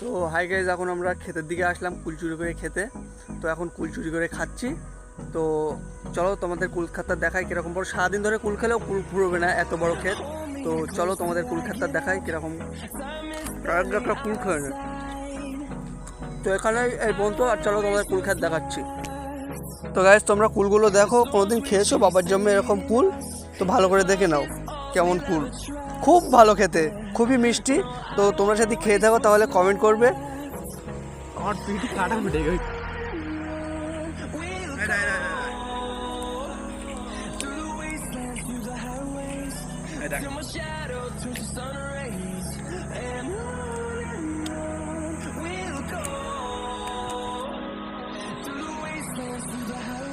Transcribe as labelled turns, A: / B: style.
A: তো hi guys এখন আমরা ক্ষেতের দিকে আসলাম কুল চুরি করে খেতে। তো এখন কুল চুরি করে খাচ্ছি। তো চলো তোমাদের কুল খাতটা দেখাই কীরকম বড় সারাদিন ধরে কুল খেলেও কুল ফুরবে না এত বড় ক্ষেত। তো চলো তোমাদের কুল খাতটা দেখাই কীরকম একটা কুল খেয়ে নে। তো এখানে এই বন্ধু আর চলো তোমাদের কুল খাত দেখাচ্ছি। তো গাইজ তোমরা কুলগুলো দেখো কোনোদিন খেয়েছো? বাবার জন্য এরকম কুল? তো ভালো করে দেখে নাও কেমন কুল। খুব ভালো খেতে খুবই মিষ্টি। তো তোমরা যদি খেয়ে থাকো তাহলে কমেন্ট করবে।
B: Through
A: the highway